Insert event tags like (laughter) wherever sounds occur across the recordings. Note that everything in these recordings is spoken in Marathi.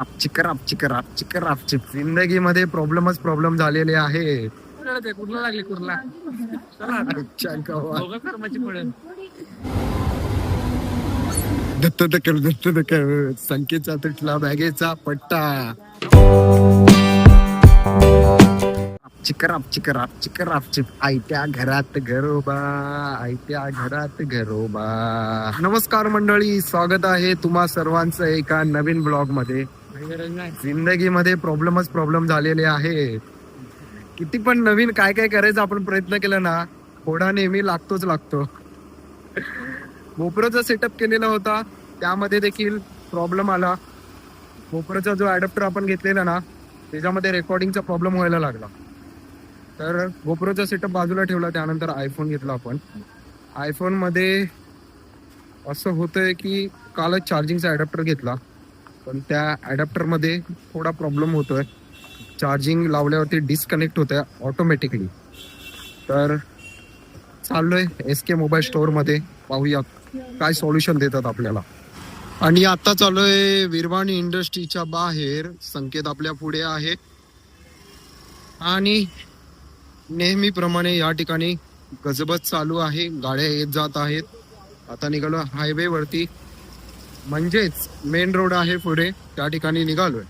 आपची करापची करापची करापची जिंदगी मध्ये प्रॉब्लेमच प्रॉब्लेम झालेले आहे लागली पडेल दत्त दत्त दक्कल संख्येचा तुटला बॅगेचा पट्टा. चिकर चिकर चिकर आयत्या घरात घरोबा आयत्या घरात घरोबा. नमस्कार मंडळी स्वागत आहे तुम्हा सर्वांचं एका नवीन ब्लॉगमध्ये. जिंदगीमध्ये प्रॉब्लेमच प्रॉब्लेम झालेले आहे किती पण नवीन काय काय करायचं आपण प्रयत्न केला ना थोडा नेहमी लागतोच लागतो. गोप्रोचा सेटअप केलेला होता त्यामध्ये देखील प्रॉब्लेम आला. गोप्रोचा जो अडॅप्टर आपण घेतलेला ना त्याच्यामध्ये रेकॉर्डिंगचा प्रॉब्लेम व्हायला लागला. तर गोप्रोचा सेटअप बाजूला ठेवला त्यानंतर आयफोन घेतला आपण. आयफोनमध्ये असं होतंय की कालच चार्जिंगचा अडॅप्टर घेतला. पण त्या अडॅप्टरमध्ये थोडा प्रॉब्लेम होतोय. चार्जिंग लावल्यावरती डिस्कनेक्ट होत आहे ऑटोमॅटिकली तर चाललोय एस के मोबाईल स्टोअरमध्ये पाहूया काय सोल्युशन देतात आपल्याला. आणि आता आहे विरवाणी इंडस्ट्रीच्या बाहेर. संकेत आपल्या पुढे आहे. आणि नेहमीप्रमाणे या ठिकाणी गजबज चालू आहे. गाड्या येत जात आहेत. आता निघालो हायवे वरती. म्हणजेच मेन रोड आहे पुढे. त्या ठिकाणी निघालोय.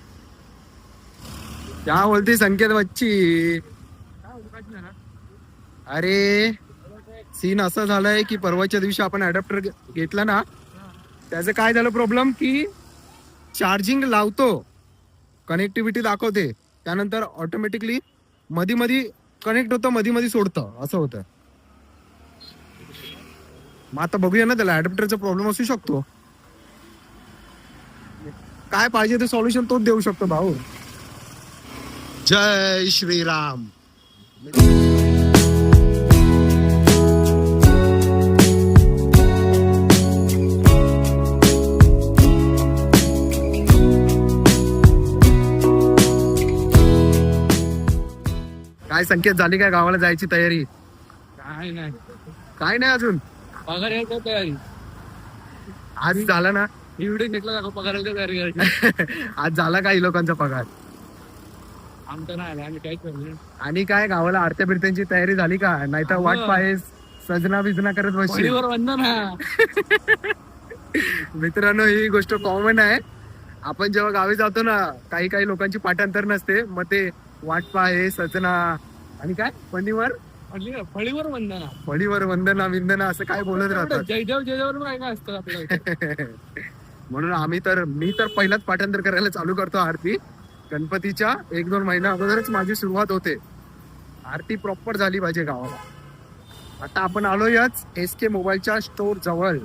त्या बोलती संकेत वच्ची अरे सीन असं झालंय की परवाच्या दिवशी आपण अडॅप्टर घेतला ना? त्याचं काय झालं प्रॉब्लेम की चार्जिंग लावतो. कनेक्टिव्हिटी दाखवते. त्यानंतर ऑटोमॅटिकली मधी मधी कनेक्ट होतं मधी मधी सोडतं. असं होतं. मग आता बघूया ना त्याला अडॅप्टरचा प्रॉब्लेम असू शकतो. काय पाहिजे ते सॉल्युशन तोच देऊ शकतो भाऊ. जय श्रीराम. काय संकेत झाली काय गावाला जायची तयारी? काय नाही. काय नाही अजून? पगार यायचा तयारी. आज झाला ना? ही व्हिडिओ घेतला दाखव पगारायची तयारी करायची? (laughs) आज झाला काही लोकांचा पगार? आमचं नाही आलं आम्ही काहीच करणार आणि काय गावाला आरत्या बिरत्यांची तयारी झाली का? नाही तर वाट हो. पाहेस सजना बिजना करत बसशील. वंदन. हा (laughs) मित्रांनो ही गोष्ट कॉमन आहे. आपण जेव्हा गावी जातो ना काही काही लोकांची पाठांतर नसते. मग ते वाट पाहे सजना आणि काय? पणीवर पडली- फळीवर वंदन. हा फळीवर वंदना विंदना असं काय बोलत जयदेव जयदेव काय काय असतं आपल्या. (laughs) म्हणून आम्ही तर मी तर पहिलाच पाठांतर करायला चालू करतो आरती. गणपतीच्या एक दोन महिन्या अगोदरच माझी सुरुवात होते. आरती प्रॉपर झाली पाहिजे गावाला. आता आपण आलोयच एस के मोबाईलच्या स्टोर जवळ.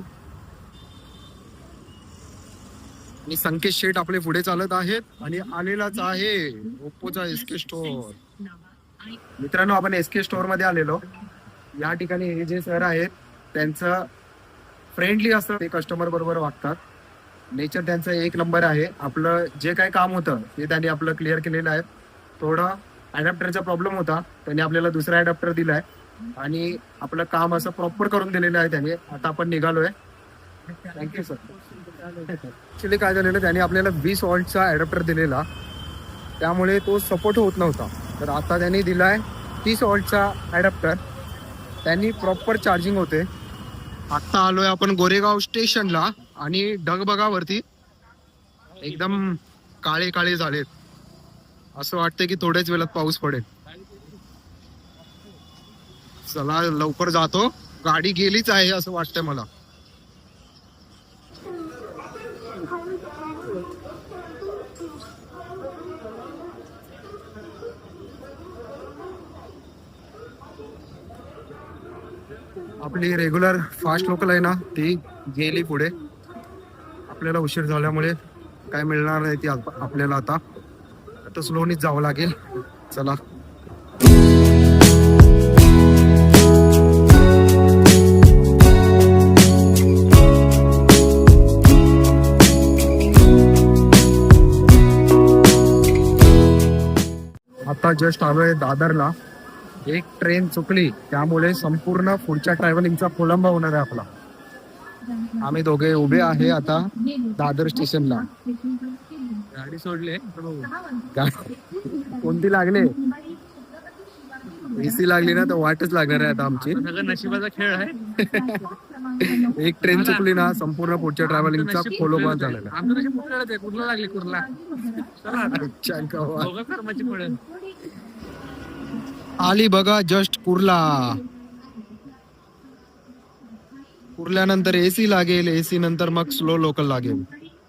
आणि संकेत शेठ आपले पुढे चालत आहेत आणि आलेलाच आहे ओप्पोचा एस के स्टोर मित्रांनो आपण एस के स्टोरमध्ये आलेलो. या ठिकाणी हे जे सर आहेत त्यांचं फ्रेंडली असतं ते कस्टमर बरोबर वागतात. नेचर त्यांचा एक नंबर आहे. आपलं जे काय काम होतं ते त्यांनी आपलं क्लिअर केलेलं आहे. थोडा अडॅप्टरचा प्रॉब्लेम होता. त्यांनी आपल्याला दुसरा अडॅप्टर दिलाय. आणि आपलं काम असं प्रॉपर करून दिलेलं आहे त्यांनी. आता आपण निघालोय. थँक्यू सर ऍक्च्युली काय झालेलं त्यांनी आपल्याला वीस वॉल्टचा अडॅप्टर दिलेला. त्यामुळे तो सपोर्ट होत नव्हता. तर आता त्यांनी दिलाय तीस वॉल्टचा अडॅप्टर त्यांनी प्रॉपर चार्जिंग होते. आत्ता आलोय आपण गोरेगाव स्टेशनला आणि ढगबगावरती एकदम काळे काळे झालेत. असं वाटतंय की थोड्याच वेळात पाऊस पडेल. चला लवकर जातो. गाडी गेलीच आहे असं वाटतंय मला. आपली रेग्युलर फास्ट लोकल आहे ना ती गेली पुढे. आपल्याला उशीर झाल्यामुळे काय मिळणार नाही ती आपल्याला आता. आता स्लोनीच जावं लागेल. चला. आता जस्ट आलोय दादरला. एक ट्रेन चुकली. त्यामुळे संपूर्ण पुढच्या ट्रॅव्हलिंगचा खोलंबा होणार आहे आपला. आम्ही दोघे उभे आहे आता दादर स्टेशनला. गाडी सोडली कोणती लागले? एसी लागली ना तर वाटच लागणार आहे आता आमची. नशिबाचा खेळ आहे. एक ट्रेन चुकली ना संपूर्ण पुढच्या ट्रॅव्हलिंगचा खोलोबान झालेला. कुठला लागली पडेल आली बघा जस्ट कुर्ला. कुर्ल्यानंतर एसी लागेल एसी नंतर मग स्लो लोकल लागेल.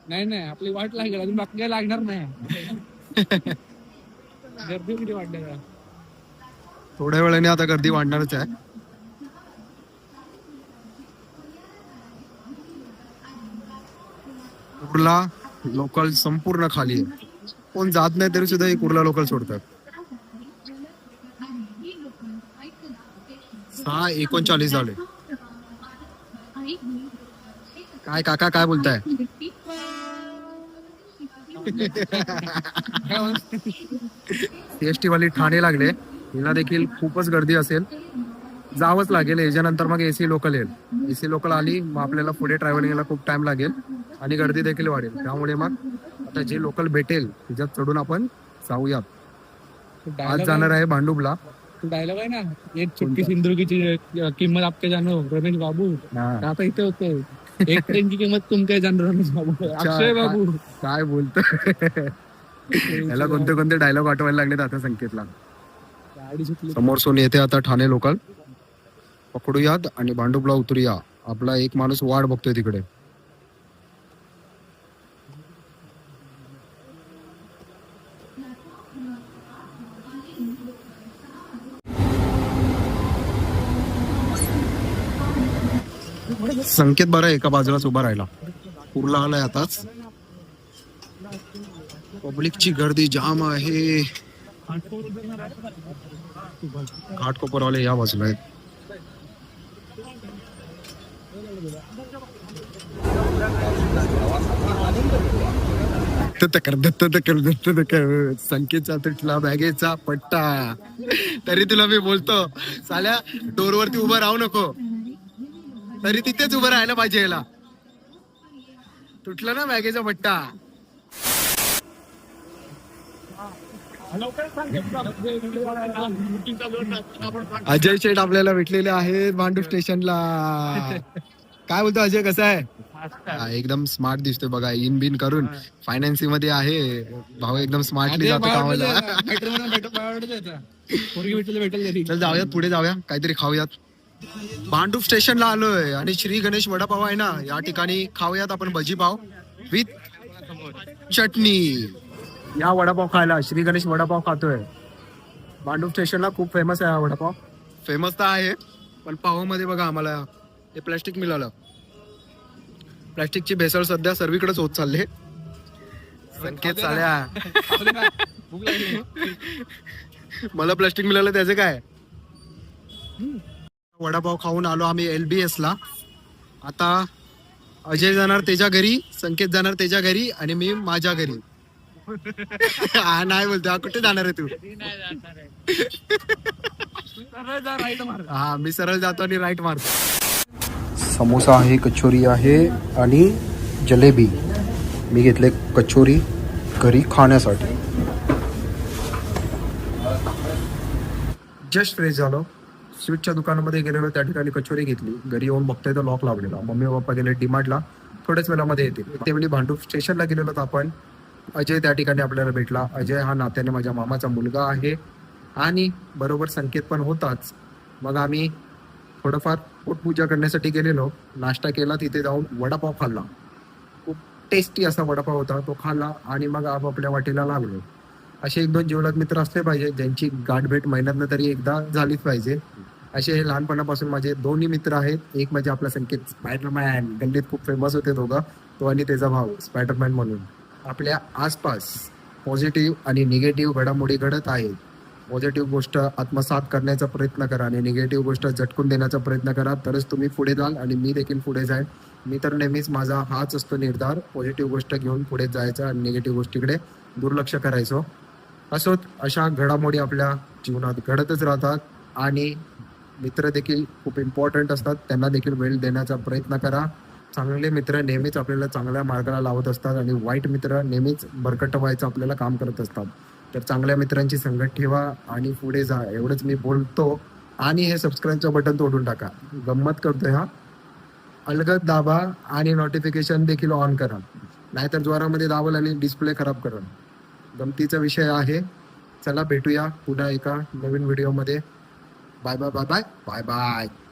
नाही नाही आपली वाट लागेल अजून बाकी काय लागणार नाही. (laughs) गर्दी किती वाटते थोड्या वेळाने आता गर्दी वाढणारच आहे. कुर्ला लोकल संपूर्ण खाली आहे. कोण जात नाही तरी सुद्धा हे कुर्ला लोकल सोडतात. सहा एकोणचाळीस झाले. काय काका काय बोलताय? सीएसटी वाली ठाणे लागले. हिला देखील खूपच गर्दी असेल. जावंच लागेल. याच्यानंतर मग एसी लोकल येईल. एसी लोकल आली मग आपल्याला पुढे ट्रॅव्हलिंगला खूप टाइम लागेल. आणि गर्दी देखील वाढेल. त्यामुळे मग आता जे लोकल भेटेल त्याच्यात चढून आपण जाऊयात. आज जाणार आहे भांडुपला. डायलॉग आहे ना? एक चुटकी सिंधुकीची किंमत आपके जाणो रमेश बाबू. आता इथे होतं एक ट्रेनची किंमत तुमच्या जाणो रमेश बाबू अक्षय बाबू. काय बोलतो याला कोणते कोणते डायलॉग आठवायला लागलेत आता संकेतला. गाडी सुटली. समोर सोन येते आता ठाणे लोकल पकडूयात आणि भांडुपला उतरूया. आपला एक माणूस वाट बघतोय तिकडे. संकेत बरं एका बाजूलाच उभा राहिला. कुर्ला आलाय आताच. पब्लिकची गर्दी जाम आहे. घाटकोपरवाले या बाजूला आहेत. दत्त संकेतचा तुटला बॅगेचा पट्टा. तरी तुला मी बोलतो साल्या डोरवरती उभं राहू नको. तरी तिथेच उभं राहायला पाहिजे याला. तुटला ना बॅगेचा पट्टा. अजय शेठ आपल्याला भेटलेले आहेत भांडू स्टेशनला. काय बोलतो अजय कसं आहे? हा, एकदम स्मार्ट दिसतोय बघा इन बिन करून. फायनान्सिंगमध्ये आहे. भाऊ एकदम स्मार्टली जातो कामाला. चल जाऊयात पुढे जाऊया. काहीतरी खाऊयात. भांडूप स्टेशनला आलोय आणि श्री गणेश वडापाव आहे ना या ठिकाणी खाऊयात आपण भजी पाव विथ चटणी. या वडापाव खायला श्री गणेश वडापाव खातोय. भांडूप स्टेशनला खूप फेमस आहे हा वडापाव. फेमस तर आहे पण पावामध्ये बघा आम्हाला हे प्लॅस्टिक मिळालं. प्लॅस्टिकची भेसळ सध्या सर्वीकडेच होत चालले. संकेत चाल्या मला प्लास्टिक मिळालं त्याचे काय? वडापाव खाऊन आलो आम्ही एल बी ला आता अजय जाणार त्याच्या घरी संकेत जाणार त्याच्या घरी आणि मी माझ्या घरी. हा नाही बोलतो हा कुठे जाणार आहे तू. हा मी सरळ जातो आणि राईट मारतो. समोसा आहे कचोरी आहे आणि जलेबी. मी घेतले कचोरी घरी खाण्यासाठी. जस्ट फ्रेश झालो. स्वीटच्या दुकानामध्ये गेलेलो त्या ठिकाणी कचोरी घेतली. घरी येऊन बघतोय तर लॉक लावलेला. मम्मी पप्पा गेले डिमार्टला थोड्याच वेळामध्ये येतील त्यावेळी भांडूप स्टेशनला गेलेलो तर आपण. अजय त्या ठिकाणी आपल्याला भेटला. अजय हा नात्याने माझ्या मामाचा मुलगा आहे. आणि बरोबर संकेत पण होताच. मग आम्ही थोडंफार पोटपूजा करण्यासाठी गेलेलो. नाश्ता केला तिथे जाऊन वडापाव खाल्ला. खूप टेस्टी असा वडापाव होता. तो खाल्ला आणि मग आपापल्या वाटेला लागलो. असे एक दोन जीवनात मित्र असले पाहिजे ज्यांची गाठभेट महिन्यातनं तरी एकदा झालीच पाहिजे. असे हे लहानपणापासून माझे दोन्ही मित्र आहेत. एक म्हणजे आपला संकेत स्पायडरमॅन गल्लीत खूप फेमस होते दोघं. तो आणि त्याचा भाऊ स्पायडरमॅन म्हणून. आपल्या आसपास पॉझिटिव्ह आणि निगेटिव्ह घडामोडी घडत आहेत. पॉझिटिव्ह गोष्ट आत्मसात करण्याचा प्रयत्न करा आणि निगेटिव्ह गोष्ट झटकून देण्याचा प्रयत्न करा. तरच तुम्ही पुढे जाल आणि मी देखील पुढे जाईल मी तर नेहमीच माझा हाच असतो निर्धार. पॉझिटिव्ह गोष्ट घेऊन पुढे जायचा आणि निगेटिव्ह गोष्टीकडे दुर्लक्ष करायचो. असोत अशा घडामोडी आपल्या जीवनात घडतच राहतात आणि मित्र देखील खूप इम्पॉर्टंट असतात. त्यांना देखील वेळ देण्याचा प्रयत्न करा. चांगले मित्र नेहमीच आपल्याला चांगल्या मार्गाला लावत असतात आणि वाईट मित्र नेहमीच भरकटवायचं व्हायचं आपल्याला काम करत असतात. तर चांगल्या मित्रांची संगत ठेवा आणि पुढे जा एवढंच मी बोलतो. आणि हे सबस्क्राईबचं बटन तोडून टाका. गंमत करतोय हा. अलगद दाबा आणि नोटिफिकेशन देखील ऑन करा. नाहीतर ज्वारामध्ये दाबल आणि डिस्प्ले खराब करा. गमतीचा विषय आहे. चला भेटूया पुन्हा एका नवीन व्हिडिओमध्ये 拜拜拜拜拜拜。